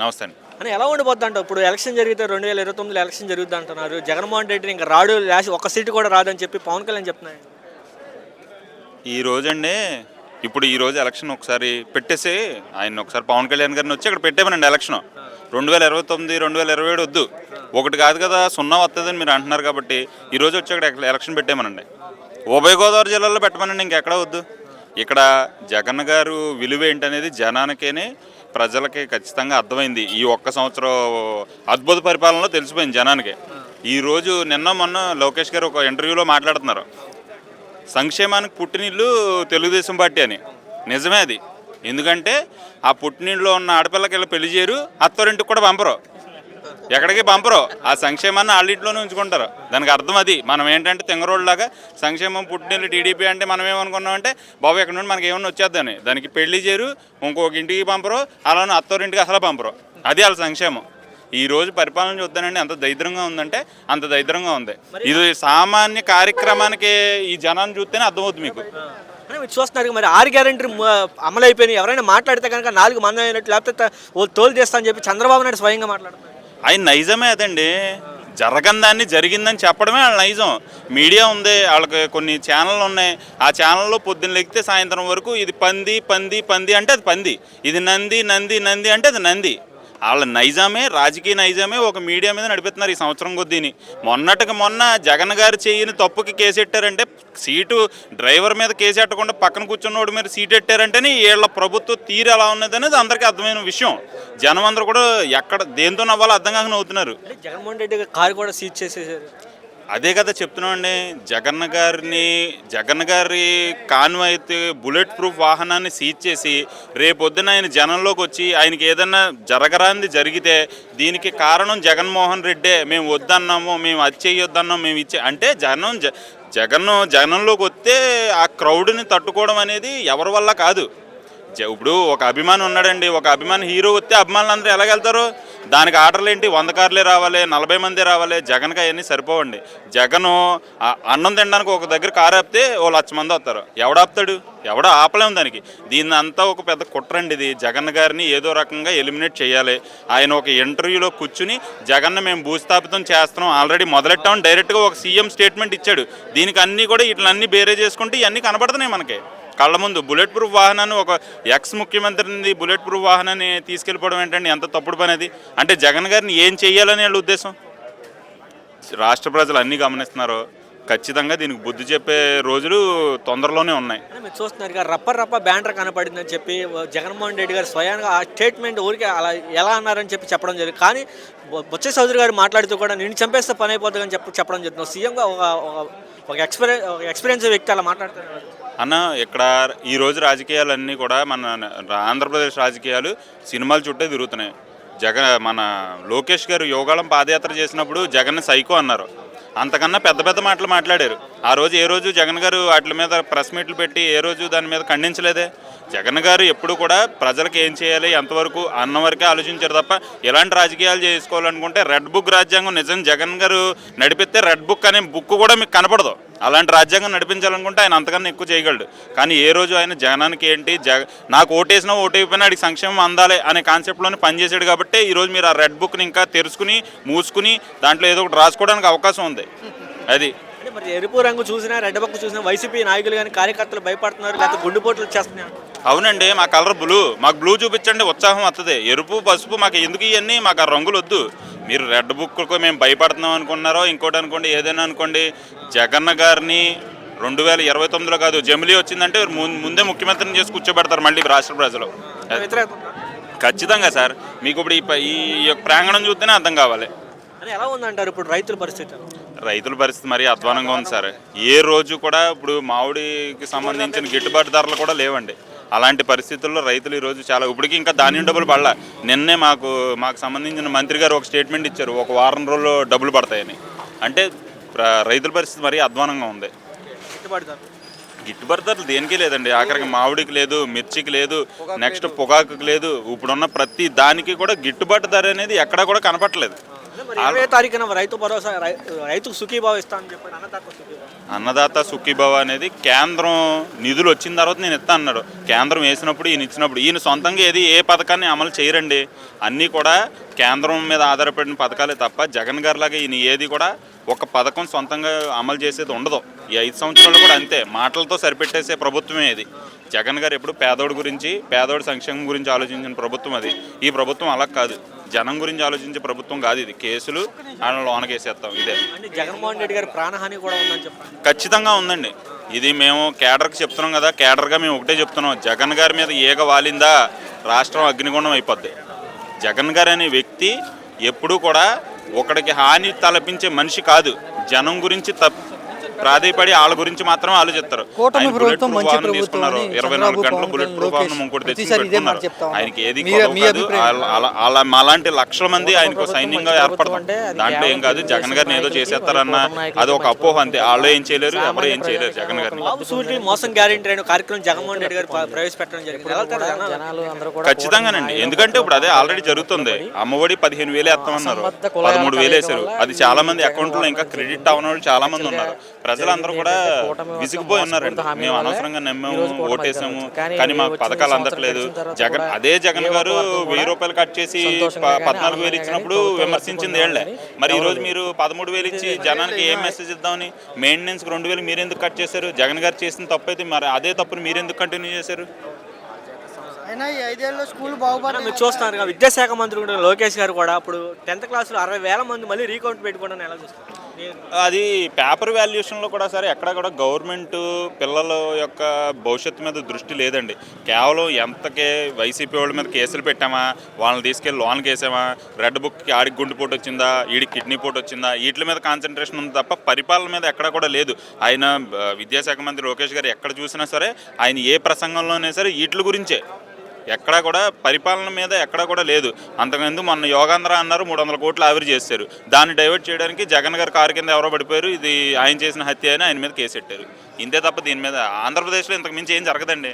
నమస్తే అండి. అని ఎలా ఉండిపోద్ది అంటావు ఇప్పుడు ఎలక్షన్ జరిగితే రెండు వేల ఇరవై తొమ్మిదిలో ఎలక్షన్ జరుగుద్ది అంటున్నారు జగన్మోహన్ రెడ్డి ఇంకా రాడు లాస్ట్ ఒక సీటు కూడా రాదని చెప్పి పవన్ కళ్యాణ్ చెప్తున్నాడు ఈ రోజండి ఇప్పుడు ఈ రోజు ఎలక్షన్ ఒకసారి పెట్టేసి ఆయన ఒకసారి పవన్ కళ్యాణ్ గారిని వచ్చి ఇక్కడ పెట్టేమనండి ఎలక్షన్. రెండు వేల ఇరవై తొమ్మిది రెండు వేల ఇరవై ఏడు వద్దు. ఒకటి కాదు కదా సున్నా వస్తుందని మీరు అంటున్నారు కాబట్టి ఈ రోజు వచ్చి ఇక్కడ ఎలక్షన్ పెట్టేమనండి ఉభయ గోదావరి జిల్లాలో పెట్టమనండి ఇంకెక్కడ వద్దు. ఇక్కడ జగన్ గారు విలువ ఏంటనేది జనానికేనే ప్రజలకి ఖచ్చితంగా అర్థమైంది. ఈ ఒక్క సంవత్సరం అద్భుత పరిపాలనలో తెలిసిపోయింది జనానికి. ఈ రోజు నిన్న మొన్న లోకేష్ గారు ఒక ఇంటర్వ్యూలో మాట్లాడుతున్నారు. సంక్షేమానికి పుట్టినిల్లు తెలుగుదేశం పార్టీ అని. నిజమే అది. ఎందుకంటే ఆ పుట్టినిల్లో ఉన్న ఆడపిల్లకి వెళ్ళి పెళ్ళి చేయరు అత్తోరింటికి కూడా పంపరు. ఎక్కడికి పంపరు. ఆ సంక్షేమాన్ని వాళ్ళింట్లోనే ఉంచుకుంటారు. దానికి అర్థం అది. మనం ఏంటంటే తెంగరోడ్లాగా సంక్షేమం పుట్టినిల్లు టీడీపీ అంటే మనం ఏమనుకున్నామంటే బాబు ఎక్కడ నుండి మనకి ఏమన్నా వచ్చేద్దని. దానికి పెళ్ళి చేయరు ఇంకొక ఇంటికి పంపరు అలానే అత్తోరింటికి అసలు పంపరు. అది వాళ్ళ సంక్షేమం. ఈ రోజు పరిపాలన చూద్దానండి ఎంత దరిద్రంగా ఉందంటే అంత దరిద్రంగా ఉంది. ఇది సామాన్య కార్యక్రమానికి ఈ జనాన్ని చూస్తేనే అర్థమవుతుంది మీకు. మీరు చూస్తున్నారు మరి ఆరు గ్యారెంటీ అమలు అయిపోయినాయి ఎవరైనా మాట్లాడితే కనుక నాలుగు మంది అయినట్టు లేకపోతే తోలు చేస్తా అని చెప్పి చంద్రబాబు నాయుడు స్వయంగా మాట్లాడుతున్నారు. అది నైజమే అదండి. జరగని దాన్ని జరిగిందని చెప్పడమే వాళ్ళ నైజం. మీడియా ఉంది వాళ్ళకి కొన్ని ఛానళ్ళు ఉన్నాయి. ఆ ఛానల్లో పొద్దున్న లెక్కితే సాయంత్రం వరకు ఇది పంది పంది పంది అంటే అది పంది. ఇది నంది నంది నంది అంటే అది నంది. వాళ్ళ నైజామే రాజకీయ నైజామే ఒక మీడియా మీద నడిపిస్తున్నారు ఈ సంవత్సరం కొద్దీని. మొన్నటికి మొన్న జగన్ గారు చేయని తప్పుకి కేసు ఎట్టారంటే సీటు డ్రైవర్ మీద కేసు ఎట్టకుండా పక్కన కూర్చున్నోడు మీద సీట్ ఎట్టారంటేనే వీళ్ళ ప్రభుత్వ తీరు ఎలా ఉన్నది అనేది అందరికీ అర్థమైన విషయం. జనం అందరూ కూడా ఎక్కడ దేంతో నవ్వాలో అర్థం కాకుండా అవుతున్నారు జగన్మోహన్ రెడ్డి కారు కూడా సీజ్ చేసేసారు. అదే కదా చెప్తున్నామండి. జగన్ గారిని జగన్ గారి కాన్వాయిత్ బుల్లెట్ ప్రూఫ్ వాహనాన్ని సీజ్ చేసి రేపొద్దున ఆయన జనంలోకి వచ్చి ఆయనకి ఏదన్నా జరగరాంది జరిగితే దీనికి కారణం జగన్మోహన్ రెడ్డే. మేము వద్దన్నాము మేము అది చేయొద్దన్నాం మేము ఇచ్చే అంటే జనం జ జగన్ జనంలోకి వస్తే ఆ క్రౌడ్ని తట్టుకోవడం అనేది ఎవరి వల్ల కాదు. జ- ఇప్పుడు ఒక అభిమాని ఉన్నాడండి. ఒక అభిమాని హీరో వస్తే అభిమానులు అందరూ ఎలాగెళ్తారు? దానికి ఆర్డర్లు ఏంటి? వంద కార్లే రావాలి నలభై మంది రావాలి జగన్కి అవన్నీ సరిపోవండి. జగన్ అన్నం తినడానికి ఒక దగ్గర కారు ఆపితే ఓ లక్ష మంది వస్తారు. ఎవడు ఆపుతాడు? ఎవడో ఆపలేము దానికి. దీన్ని అంతా ఒక పెద్ద కుట్రండి ఇది. జగన్ గారిని ఏదో రకంగా ఎలిమినేట్ చేయాలి. ఆయన ఒక ఇంటర్వ్యూలో కూర్చుని జగన్ మేము భూస్థాపితం చేస్తున్నాం ఆల్రెడీ మొదలెట్టాం డైరెక్ట్గా ఒక సీఎం స్టేట్మెంట్ ఇచ్చాడు. దీనికి అన్నీ కూడా ఇట్లన్నీ బేరే చేసుకుంటే ఇవన్నీ కనబడుతున్నాయి మనకి. కళ్ళ ముందు బుల్లెట్ ప్రూఫ్ వాహనాన్ని ఒక ఎక్స్ ముఖ్యమంత్రిని బుల్లెట్ ప్రూఫ్ వాహనాన్ని తీసుకెళ్ళిపోవడం ఏంటండి? ఎంత తప్పుడు పని అది? అంటే జగన్ గారిని ఏం చేయాలని వాళ్ళ ఉద్దేశం? రాష్ట్ర ప్రజలు అన్నీ గమనిస్తున్నారు. ఖచ్చితంగా దీనికి బుద్ధి చెప్పే రోజులు తొందరలోనే ఉన్నాయి. మీరు చూస్తున్నారు రప్ప రప్ప బ్యానర్ కనపడిందని చెప్పి జగన్మోహన్ రెడ్డి గారు స్వయంగా ఆ స్టేట్మెంట్ ఊరికే అలా ఎలా అన్నారని చెప్పి చెప్పడం జరిగింది. కానీ బొత్స చౌదరి గారు మాట్లాడుతూ కూడా నేను చంపేస్తే పని అయిపోతుంది అని చెప్పి చెప్పడం జరుగుతుంది సీఎంగా ఒక ఒక- ఎక్స్పీరియన్స్ ఒక ఎక్స్పీరియన్స్ వ్యక్తి అలా మాట్లాడుతున్నారు అన్న ఇక్కడ ఈ రోజు రాజకీయాలన్నీ కూడా మన ఆంధ్రప్రదేశ్ రాజకీయాలు సినిమాల చుట్టే తిరుగుతున్నాయి. జగన్ మన లోకేష్ గారు యోగాళం పాదయాత్ర చేసినప్పుడు జగన్ సైకో అన్నారు. అంతకన్నా పెద్ద పెద్ద మాటలు మాట్లాడారు. ఆ రోజు ఏ రోజు జగన్ గారు వాటి మీద ప్రెస్ మీట్లు పెట్టి ఏ రోజు దాని మీద ఖండించలేదే? జగన్ గారు ఎప్పుడు కూడా ప్రజలకు ఏం చేయాలి ఎంతవరకు అన్న వరకే ఆలోచించారు తప్ప ఎలాంటి రాజకీయాలు చేసుకోవాలనుకుంటే రెడ్ బుక్ రాజ్యాంగం నిజం జగన్ గారు నడిపిస్తే రెడ్ బుక్ అనే బుక్ కూడా మీకు కనపడదు. అలాంటి రాజ్యాంగం నడిపించాలనుకుంటే ఆయన అంతకన్నా ఎక్కువ చేయగలడు. కానీ ఏ రోజు ఆయన జగనానికి ఏంటి జగ నాకు ఓటేసినా ఓటైపోయినా ఆడికి సంక్షేమం అందాలి అనే కాన్సెప్ట్లోనే పనిచేశాడు కాబట్టి ఈరోజు మీరు ఆ రెడ్ బుక్ని ఇంకా తెరుచుకుని మూసుకుని దాంట్లో ఏదో ఒకటి రాసుకోవడానికి అవకాశం ఉంది. అది అంటే మరి ఎరుపు రంగు చూసినా రెడ్ బొక్క చూసినా వైసీపీ నాయకులు కానీ కార్యకర్తలు భయపడుతున్నారు లేకపోతే గుండెపోట్లు వచ్చేస్తున్నాయి అవునండి మా కలర్ బ్లూ. మాకు బ్లూ చూపించండి ఉత్సాహం వస్తుంది ఎరుపు పసుపు మాకు ఎందుకు ఇవన్నీ మాకు ఆ రంగులు వద్దు. మీరు రెడ్ బుక్కు మేము భయపడుతున్నాం అనుకున్నారో ఇంకోటి అనుకోండి ఏదైనా అనుకోండి. జగన్ గారిని రెండు వేల ఇరవై తొమ్మిదిలో కాదు జమిలీ వచ్చిందంటే ముందే ముఖ్యమంత్రిని చేసి కూర్చోబెడతారు మళ్ళీ రాష్ట్ర ప్రజలు. ఖచ్చితంగా సార్. మీకు ఇప్పుడు ఈ ప్రాంగణం చూస్తేనే అర్థం కావాలి. ఎలా ఉందంటారు ఇప్పుడు రైతుల పరిస్థితి? రైతుల పరిస్థితి మరీ అధ్వానంగా ఉంది సార్. ఏ రోజు కూడా ఇప్పుడు మామిడికి సంబంధించిన గిట్టుబాటు ధరలు కూడా లేవండి. అలాంటి పరిస్థితుల్లో రైతులు ఈరోజు చాలా ఇప్పటికీ ఇంకా ధాన్యం డబ్బులు పడలా. నిన్నే మాకు మాకు సంబంధించిన మంత్రి గారు ఒక స్టేట్మెంట్ ఇచ్చారు. ఒక వారం రోజుల్లో డబ్బులు పడతాయని. అంటే రైతుల పరిస్థితి మరీ అధ్వానంగా ఉంది. గిట్టుబాటు ధర. గిట్టుబాటు ధరలు దేనికి లేదండి. ఆఖరికి మామిడికి లేదు మిర్చికి లేదు నెక్స్ట్ పొగాకుకి లేదు. ఇప్పుడున్న ప్రతి దానికి కూడా గిట్టుబాటు ధర అనేది ఎక్కడా కూడా కనపట్లేదు అరవై తారీఖున రైతు భరోసా రైతుకు సుఖీభావ ఇస్తా అని చెప్పాడు. అన్నదాత సుఖీభావ అన్నదాత సుఖీభావ అనేది కేంద్రం నిధులు వచ్చిన తర్వాత నేను ఇస్తా అన్నాడు. కేంద్రం వేసినప్పుడు ఈయన ఇచ్చినప్పుడు ఈయన సొంతంగా ఏది ఏ పథకాన్ని అమలు చేయరండి. అన్నీ కూడా కేంద్రం మీద ఆధారపడిన పథకాలే తప్ప జగన్ గారిలాగా ఈయన ఏది కూడా ఒక పథకం సొంతంగా అమలు చేసేది ఉండదు. ఈ ఐదు సంవత్సరాలు కూడా అంతే. మాటలతో సరిపెట్టేసే ప్రభుత్వమే ఇది. జగన్ గారు ఎప్పుడు పేదోడి గురించి పేదోడి సంక్షేమం గురించి ఆలోచించిన ప్రభుత్వం అది. ఈ ప్రభుత్వం అలా కాదు. జనం గురించి ఆలోచించే ప్రభుత్వం కాదు ఇది. కేసులు ఆయన లోనకేసేస్తాం. ఇదే. జగన్మోహన్ రెడ్డి గారి ప్రాణహాని కూడా ఉందని చెప్పండి. ఖచ్చితంగా ఉందండి. ఇది మేము కేడర్కి చెప్తున్నాం కదా కేడర్గా మేము ఒకటే చెప్తున్నాం. జగన్ గారి మీద ఈగ వాలిందా? రాష్ట్రం అగ్నిగుండం అయిపోద్ది. జగన్ గారు అనే వ్యక్తి ఎప్పుడూ కూడా ఒకడికి హాని తలపించే మనిషి కాదు. జనం గురించి తప్ప ప్రాధేయపడి వాళ్ళ గురించి మాత్రం ఆలోచిస్తారు. కూటమి ప్రభుత్వం మంచి తీసుకున్నారు. ఇరవై నాలుగు గంటలు బుల్లెట్ ప్రూఫ్ వాహనం ఇంకోటి తెచ్చి. ఆయనకి ఏది వాళ్ళ మాలాంటి లక్షల మంది ఆయనకు సైన్యంగా ఏర్పడతాం. దాంట్లో ఏం కాదు జగన్ గారిని ఏదో చేసేస్తారన్న అది ఒక అపోహ అంతే. వాళ్ళు ఏం చేయలేరు ఎవరు ఏం చేయలేరు జగన్ గారిని. మోసం గ్యారెంటీ అనే కార్యక్రమం జగన్మోహన్ రెడ్డి గారు ప్ర- ప్రవేశపెట్టడం జరిగింది. ఖచ్చితంగానండి ఎందుకంటే ఇప్పుడు అదే ఆల్రెడీ జరుగుతుంది. అమ్మఒడి పదిహేను వేలు వేస్తామన్నారు పదమూడు వేలు వల్ల అది చాలా మంది అకౌంట్లో ఇంకా క్రెడిట్ అవ్వని వాళ్ళు చాలా మంది ఉన్నారు ప్రజలందరూ కూడా విసిగిపోయి ఉన్నారండి మేము అనవసరంగా నమ్మాము ఓటేసాము. కానీ మాకు పథకాలు అందట్లేదు. జగన్ అదే జగన్ గారు వెయ్యి రూపాయలు కట్ చేసి పద్నాలుగు వేలు ఇచ్చినప్పుడు విమర్శించింది ఏళ్ళే. మరి ఈ రోజు ఎవరు మీరు పదమూడు వేలు ఇచ్చి జనానికి ఏం మెసేజ్ ఇద్దామని? మెయింటెనెన్స్ రెండు వేలు మీరు ఎందుకు కట్ చేశారు? జగన్ గారు చేసిన తప్పు అయితే మరి అదే తప్పుని మీరు ఎందుకు కంటిన్యూ చేశారు? అయినా ఈ ఐదేళ్ళలో స్కూల్ మనం బాగుపడాలి మీరు చూస్తున్నారు విద్యాశాఖ మంత్రి లోకేష్ గారు కూడా అప్పుడు టెన్త్ క్లాస్లో అరవై వేల మంది మళ్ళీ రీకౌంట్ పెట్టుకోవడం ఎలా చూస్తారు? అది పేపర్ వాల్యుయేషన్లో కూడా సరే ఎక్కడ కూడా గవర్నమెంట్ పిల్లల యొక్క భవిష్యత్తు మీద దృష్టి లేదండి. కేవలం ఎంతకే వైసీపీ వాళ్ళ మీద కేసులు పెట్టామా వాళ్ళని తీసుకెళ్ళి లోన్కి వేసామా రెడ్ బుక్కి ఆడికి గుండెపోటు వచ్చిందా ఈడి కిడ్నీ పోటు వచ్చిందా వీటి మీద కాన్సన్ట్రేషన్ ఉంది తప్ప పరిపాలన మీద ఎక్కడ కూడా లేదు. ఆయన విద్యాశాఖ మంత్రి లోకేష్ గారు ఎక్కడ చూసినా సరే ఆయన ఏ ప్రసంగంలోనే సరే వీటి గురించే. ఎక్కడా కూడా పరిపాలన మీద ఎక్కడా కూడా లేదు. అంతకుముందు మొన్న యోగాంధ్ర అన్నారు మూడు వందల కోట్లు ఆవిరి చేశారు. దాన్ని డైవర్ట్ చేయడానికి జగన్ గారు కారు కింద ఎవరో పడిపోయారు. ఇది ఆయన చేసిన హత్య అని ఆయన మీద కేసు పెట్టారు ఇంతే తప్ప దీని మీద ఆంధ్రప్రదేశ్లో ఇంతకు మించి ఏం జరగదండి.